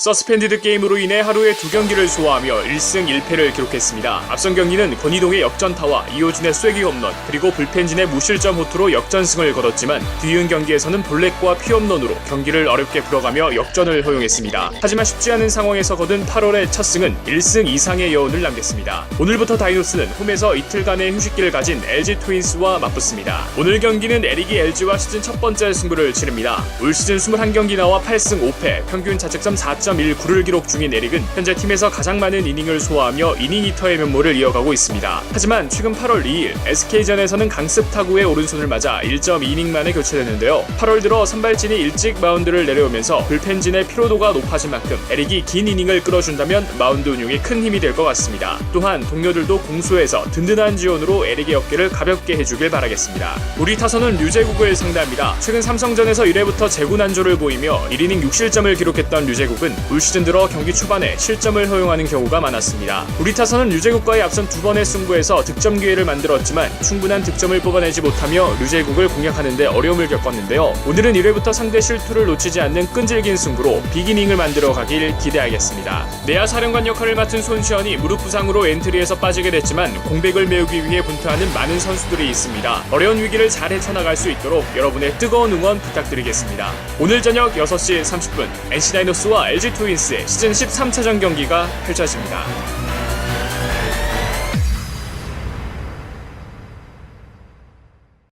서스펜디드 게임으로 인해 하루에 두 경기를 소화하며 1승 1패를 기록했습니다. 앞선 경기는 권희동의 역전타와 이호준의 쐐기 홈런 그리고 불펜진의 무실점 호투로 역전승을 거뒀지만 뒤이은 경기에서는 볼넷과 피홈런으로 경기를 어렵게 풀어가며 역전을 허용했습니다. 하지만 쉽지 않은 상황에서 거둔 8월의 첫 승은 1승 이상의 여운을 남겼습니다. 오늘부터 다이노스는 홈에서 이틀간의 휴식기를 가진 LG 트윈스와 맞붙습니다. 오늘 경기는 에릭이 LG와 시즌 첫 번째 승부를 치릅니다. 올 시즌 21경기 나와 8승 5패, 평균 자책점 4.19를 기록 중인 에릭은 현재 팀에서 가장 많은 이닝을 소화하며 이닝 히터의 면모를 이어가고 있습니다. 하지만 최근 8월 2일 SK전에서는 강습 타구의 오른손을 맞아 1.2이닝 만에 교체됐는데요. 8월 들어 선발진이 일찍 마운드를 내려오면서 불펜진의 피로도가 높아진 만큼 에릭이 긴 이닝을 끌어준다면 마운드 운용에 큰 힘이 될 것 같습니다. 또한 동료들도 공수에서 든든한 지원으로 에릭의 어깨를 가볍게 해주길 바라겠습니다. 우리 타선은 류제국을 상대합니다. 최근 삼성전에서 1회부터 재구 난조를 보이며 1이닝 6실점을 기록했던 류제국은 올 시즌 들어 경기 초반에 실점을 허용하는 경우가 많았습니다. 우리 타선은 류제국과의 앞선 두 번의 승부에서 득점 기회를 만들었지만 충분한 득점을 뽑아내지 못하며 류제국을 공략하는데 어려움을 겪었는데요. 오늘은 1회부터 상대 실투를 놓치지 않는 끈질긴 승부로 비기닝을 만들어 가길 기대하겠습니다. 내야 사령관 역할을 맡은 손시현이 무릎 부상으로 엔트리에서 빠지게 됐지만 공백을 메우기 위해 분투하는 많은 선수들이 있습니다. 어려운 위기를 잘 헤쳐나갈 수 있도록 여러분의 뜨거운 응원 부탁드리겠습니다. 오늘 저녁 6시 30분 NC 다이노스와 LG 트윈스의 시즌 13차전 경기가 펼쳐집니다.